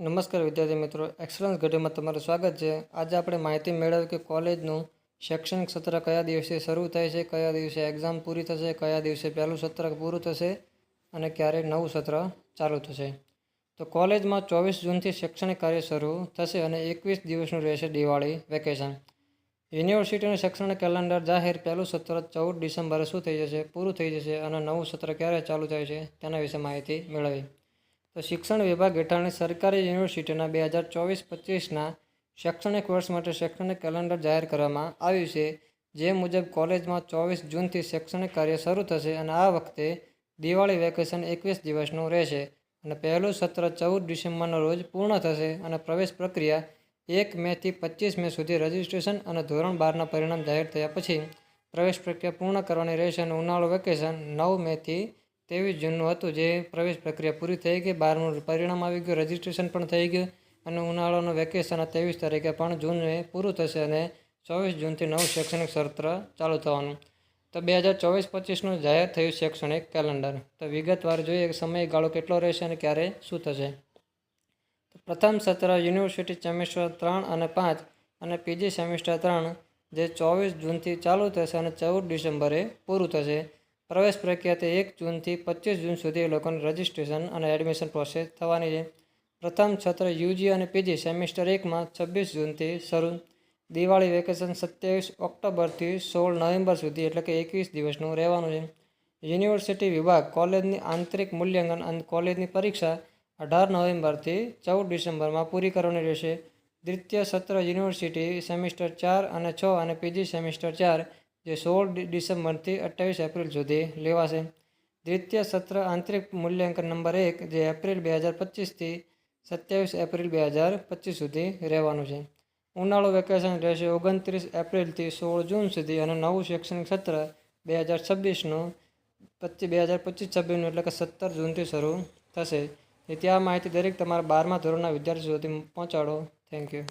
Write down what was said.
નમસ્કાર વિદ્યાર્થી મિત્રો. એક્સલન્સ ઘટીમાં તમારું સ્વાગત છે. આજે આપણે માહિતી મેળવી કે કોલેજનું શૈક્ષણિક સત્ર કયા દિવસે શરૂ થાય છે, કયા દિવસે એક્ઝામ પૂરી થશે, કયા દિવસે પહેલું સત્ર પૂરું થશે અને ક્યારે નવું સત્ર ચાલુ થશે. તો કોલેજમાં ચોવીસ જૂનથી શૈક્ષણિક કાર્ય શરૂ થશે અને એકવીસ દિવસનું રહેશે દિવાળી વેકેશન. યુનિવર્સિટીનું શૈક્ષણિક કેલેન્ડર જાહેર પહેલું સત્ર ચૌદ ડિસેમ્બરે શું થઈ જશે, પૂરું થઈ જશે અને નવું સત્ર ક્યારે ચાલુ થાય છે તેના વિશે માહિતી મેળવી. તો શિક્ષણ વિભાગ હેઠળની સરકારી યુનિવર્સિટીના બે હજાર ચોવીસ પચીસના શૈક્ષણિક વર્ષ માટે શૈક્ષણિક કેલેન્ડર જાહેર કરવામાં આવ્યું છે, જે મુજબ કોલેજમાં ચોવીસ જૂનથી શૈક્ષણિક કાર્ય શરૂ થશે અને આ વખતે દિવાળી વેકેશન એકવીસ દિવસનું રહેશે અને પહેલું સત્ર ચૌદ ડિસેમ્બરના રોજ પૂર્ણ થશે અને પ્રવેશ પ્રક્રિયા એક મેથી પચીસ મે સુધી રજિસ્ટ્રેશન અને ધોરણ બારના પરિણામ જાહેર થયા પછી પ્રવેશ પ્રક્રિયા પૂર્ણ કરવાની રહેશે અને ઉનાળુ વેકેશન નવ મેથી ત્રેવીસ જૂનનું હતું જે પ્રવેશ પ્રક્રિયા પૂરી થઈ ગઈ. બારનું પરિણામ આવી ગયું. રજિસ્ટ્રેશન પણ થઈ ગયું અને ઉનાળાનું વેકેશન ત્રેવીસ તારીખે પણ જૂને પૂરું થશે અને ચોવીસ જૂનથી નવું શૈક્ષણિક સત્ર ચાલુ થવાનું. તો બે હજાર ચોવીસ પચીસનું જાહેર થયું શૈક્ષણિક કેલેન્ડર તો વિગતવાર જોઈએ સમયગાળો કેટલો રહેશે અને ક્યારે શું થશે. પ્રથમ સત્ર યુનિવર્સિટી સેમિસ્ટર ત્રણ અને પાંચ અને પીજી સેમિસ્ટર ત્રણ જે ચોવીસ જૂનથી ચાલુ થશે અને ચૌદ ડિસેમ્બરે પૂરું થશે. પ્રવેશ પ્રક્રિયા તે એક જૂનથી પચીસ જૂન સુધી લોકોને રજિસ્ટ્રેશન અને એડમિશન પ્રોસેસ થવાની છે. પ્રથમ છત્ર યુજી અને પીજી સેમિસ્ટર એકમાં છવ્વીસ જૂનથી શરૂ. દિવાળી વેકેશન સત્યાવીસ ઓક્ટોબરથી સોળ નવેમ્બર સુધી એટલે કે એકવીસ દિવસનું રહેવાનું છે. યુનિવર્સિટી વિભાગ કોલેજની આંતરિક મૂલ્યાંકન અને કોલેજની પરીક્ષા અઢાર નવેમ્બરથી ચૌદ ડિસેમ્બરમાં પૂરી કરવાની રહેશે. દ્વિતીય સત્ર યુનિવર્સિટી સેમિસ્ટર ચાર અને છ અને પીજી સેમિસ્ટર ચાર જે સોળ ડિસેમ્બરથી અઠ્ઠાવીસ એપ્રિલ સુધી લેવાશે. દ્વિતીય સત્ર આંતરિક મૂલ્યાંકન નંબર એક, જે એપ્રિલ બે હજાર પચીસથી સત્યાવીસ એપ્રિલ બે હજાર પચીસ સુધી રહેવાનું છે. ઉનાળુ વેકેશન રહેશે ઓગણત્રીસ એપ્રિલથી સોળ જૂન સુધી અને નવું શૈક્ષણિક સત્ર બે હજાર છવ્વીસનું પચીસ બે હજાર પચીસ છવ્વીસનું એટલે કે સત્તર જૂનથી શરૂ થશે. આ માહિતી દરેક તમારા બારમા ધોરણના વિદ્યાર્થીઓ સુધી પહોંચાડો. Thank you